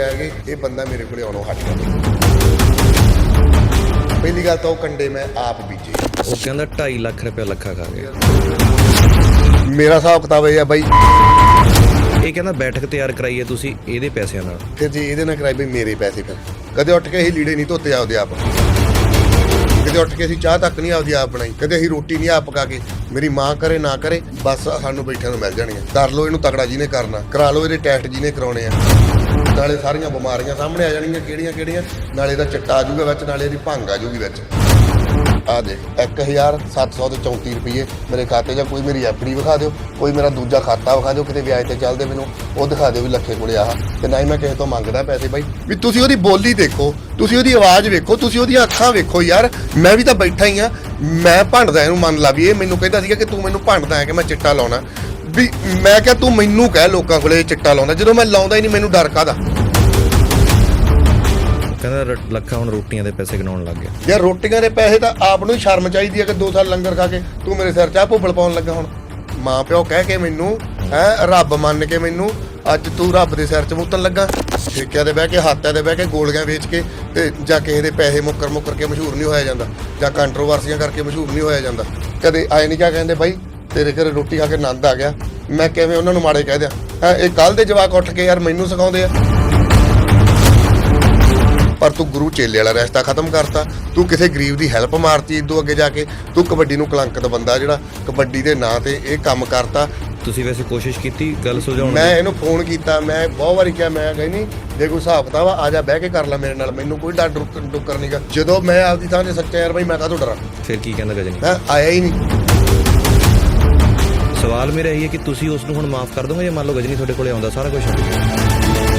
ਹੈ ਕਿ ਇਹ ਬੰਦਾ ਮੇਰੇ ਕੋਲੇ ਆਉਣੋਂ ਹਟ ਗਿਆ। ਪਹਿਲੀ ਗੱਲ ਤਾਂ ਉਹ ਕੰਡੇ ਮੈਂ ਆਪ ਬੀਜੇ। ਉਹ ਕਹਿੰਦਾ 2.5 ਲੱਖ ਰੁਪਏ ਲੱਖਾ ਖਾ ਗਿਆ। ਮੇਰਾ ਹਿਸਾਬ ਕਿਤਾਬ ਇਹ ਆ ਬਾਈ। ਇਹ ਕਹਿੰਦਾ ਬੈਠਕ ਤਿਆਰ ਕਰਾਈ ਹੈ ਤੁਸੀਂ ਇਹਦੇ ਪੈਸਿਆਂ ਨਾਲ। ਫਿਰ ਜੇ ਇਹਦੇ ਨਾਲ ਕਰਾਈ ਬਈ ਮੇਰੇ ਪੈਸੇ ਫਿਰ। ਕਦੇ ਉੱਠ ਕੇ ਅਸੀਂ ਲੀੜੇ ਨਹੀਂ ਧੋਤੇ ਆਪਦੇ ਆਪ। ਕਦੇ ਉੱਠ ਕੇ ਅਸੀਂ ਚਾਹ ਤੱਕ ਨਹੀਂ ਆਪਦੀ ਆਪ ਬਣਾਈ। ਕਦੇ ਅਸੀਂ ਰੋਟੀ ਨਹੀਂ ਆਪ ਪਕਾ ਕੇ। ਮੇਰੀ ਮਾਂ ਕਰੇ ਨਾ ਕਰੇ ਬਸ ਸਾਨੂੰ ਬੈਠਿਆਂ ਨੂੰ ਮਿਲ ਜਾਣੀਆਂ। ਕਰ ਲਓ ਇਹਨੂੰ ਤਕੜਾ ਜਿਹਨੇ ਕਰਨਾ। ਕਰਾ ਲਓ ਇਹਦੇ ਟੈਸਟ ਜਿਹਨੇ ਕਰਾਉਣੇ ਆ। ਨਾਲੇ ਸਾਰੀਆਂ ਬਿਮਾਰੀਆਂ ਸਾਹਮਣੇ ਆ ਜਾਣਗੀਆਂ ਕਿਹੜੀਆਂ ਕਿਹੜੀਆਂ? ਨਾਲੇ ਇਹਦਾ ਚਿੱਟਾ ਆ ਜਾਊਗਾ ਵਿੱਚ, ਨਾਲੇ ਇਹਦੀ ਭੰਗ ਆ ਜਾਊਗੀ ਵਿੱਚ। ਆ ਦੇਖ 1734 ਰੁਪਏ ਮੇਰੇ ਖਾਤੇ 'ਚ ਕੋਈ ਮੇਰੀ ਐਫਡੀ ਵਿਖਾ ਦਿਓ, ਕੋਈ ਮੇਰਾ ਦੂਜਾ ਖਾਤਾ ਵਿਖਾ ਦਿਓ, ਕਿਤੇ ਵਿਆਜ ਤੇ ਚੱਲਦੇ ਮੈਨੂੰ, ਉਹ ਦਿਖਾ ਦਿਓ ਵੀ ਲੱਖੇ ਕੋਲੇ ਆਹ। ਤੇ ਨਾ ਹੀ ਮੈਂ ਕਿਸੇ ਤੋਂ ਮੰਗਦਾ ਪੈਸੇ ਬਾਈ। ਵੀ ਤੁਸੀਂ ਉਹਦੀ ਬੋਲੀ ਦੇਖੋ, ਤੁਸੀਂ ਉਹਦੀ ਆਵਾਜ਼ ਵੇਖੋ, ਤੁਸੀਂ ਉਹਦੀਆਂ ਅੱਖਾਂ ਵੇਖੋ ਯਾਰ। ਮੈਂ ਵੀ ਤਾਂ ਬੈਠਾ ਹੀ ਆ, ਮੈਂ ਭੰਡਦਾ ਇਹਨੂੰ ਮੰਨ ਲਾ ਵੀ ਇਹ ਮੈਨੂੰ ਕਹਿੰਦਾ ਸੀਗਾ ਕਿ ਤੂੰ ਮੈਨੂੰ ਭੰਡਦਾ ਹੈ ਕਿ ਮੈਂ ਚਿੱਟਾ ਲਾਉਣਾ। ਵੀ ਮੈਂ ਕਿਹਾ ਤੂੰ ਮੈਨੂੰ ਕਹਿ ਲੋਕਾਂ ਕੋਲੇ ਚਿੱਟਾ ਲਾਉਂਦਾ ਜਦੋਂ ਮੈਂ ਲਾਉਂਦਾ ਹੀ ਨਹੀਂ ਮੈਨੂੰ ਡਰ ਕਾਦਾ ਕਹਿੰਦਾ ਰ- ਲੱਖਾ ਹੁਣ ਰੋਟੀਆਂ ਦੇ ਪੈਸੇ ਗਣਾਉਣ ਲੱਗ ਗਿਆ। ਯਾਰ ਰੋਟੀਆਂ ਦੇ ਪੈਸੇ ਤਾਂ ਆਪ ਨੂੰ ਹੀ ਸ਼ਰਮ ਚਾਹੀਦੀ ਹੈ ਕਿ ਦੋ ਸਾਲ ਲੰਗਰ ਖਾ ਕੇ ਤੂੰ ਮੇਰੇ ਸਿਰ 'ਚ ਆ ਭੁੱਬਲ ਪਾਉਣ ਲੱਗਾ ਹੁਣ। ਮਾਂ ਪਿਓ ਕਹਿ ਕੇ ਮੈਨੂੰ ਹੈ ਰੱਬ ਮੰਨ ਕੇ ਮੈਨੂੰ ਅੱਜ ਤੂੰ ਰੱਬ ਦੇ ਸਿਰ 'ਚ ਮੁੱਤਣ ਲੱਗਾ। ਠੇਕਿਆਂ ਦੇ ਬਹਿ ਕੇ ਹੱਥਾਂ ਦੇ ਬਹਿ ਕੇ ਗੋਲੀਆਂ ਵੇਚ ਕੇ ਤੇ ਜਾਂ ਕਿਸੇ ਦੇ ਪੈਸੇ ਮੁੱਕਰ ਮੁੱਕਰ ਕੇ ਮਸ਼ਹੂਰ ਨਹੀਂ ਹੋਇਆ ਜਾਂਦਾ ਜਾਂ ਕੰਟਰੋਵਰਸੀਆਂ ਕਰਕੇ ਮਸ਼ਹੂਰ ਨਹੀਂ ਹੋਇਆ ਜਾਂਦਾ। ਕਦੇ ਆਏ ਨਹੀਂ ਕਿਆ ਕਹਿੰਦੇ ਬਾਈ ਤੇਰੇ ਘਰੇ ਰੋਟੀ ਖਾ ਕੇ ਆਨੰਦ ਆ ਗਿਆ। ਮੈਂ ਕਿਵੇਂ ਉਹਨਾਂ ਨੂੰ ਮਾੜੇ ਕਹਿ ਦਿਆਂ? ਹੈਂ, ਇਹ ਕੱਲ ਦੇ ਜਵਾਕ ਉੱਠ ਕੇ ਯਾਰ ਮੈਨੂੰ ਸਿਖਾਉਂਦੇ ਆ। ਪਰ ਤੂੰ ਗੁਰੂ ਚੇਲੇ ਵਾਲਾ ਰਿਸ਼ਤਾ ਖਤਮ ਕਰਤਾ। ਤੂੰ ਕਿਸੇ ਗਰੀਬ ਦੀ ਹੈਲਪ ਮਾਰਤੀ ਇਦੋਂ ਅੱਗੇ ਜਾ ਕੇ। ਤੂੰ ਕਬੱਡੀ ਨੂੰ ਕਲੰਕਿਤ ਬੰਦਾ ਜਿਹੜਾ ਕਬੱਡੀ ਦੇ ਨਾਂ ਤੇ ਇਹ ਕੰਮ ਕਰਤਾ। ਤੁਸੀਂ ਵੈਸੇ ਕੋਸ਼ਿਸ਼ ਕੀਤੀ ਗੱਲ ਸੁਲਝਾਉਣ ਮੈਂ ਇਹਨੂੰ ਫੋਨ ਕੀਤਾ ਮੈਂ ਬਹੁਤ ਵਾਰੀ ਕਿਹਾ ਮੈਂ ਕਹੀ ਨਹੀਂ ਜੇ ਕੋਈ ਹਿਸਾਬ ਕਿਤਾਬ ਆ ਆ ਜਾ ਬਹਿ ਕੇ ਕਰ ਲੈ ਮੇਰੇ ਨਾਲ ਮੈਨੂੰ ਕੋਈ ਡਰ ਡੁੱਕ- ਡੁੱਕਰ ਨਹੀਂਗਾ ਜਦੋਂ ਮੈਂ ਆਪਦੀ ਥਾਂ ਤੇ ਸੱਚਾ ਯਾਰ ਬਈ ਮੈਂ ਕਾਹਤੋਂ ਡਰਾਂ? ਫਿਰ ਕੀ ਕਹਿੰਦਾ ਗਜਨੀ? ਮੈਂ ਆਇਆ ਹੀ ਨਹੀਂ। ਸਵਾਲ ਮੇਰਾ ਇਹ ਹੈ ਕਿ ਤੁਸੀਂ ਉਸ ਨੂੰ ਹੁਣ ਮਾਫ ਕਰ ਦੋਗੇ ਜਾਂ ਮੰਨ ਲਓ ਗਜਨੀ ਤੁਹਾਡੇ ਕੋਲੇ ਆਉਂਦਾ ਸਾਰਾ ਕੁਝ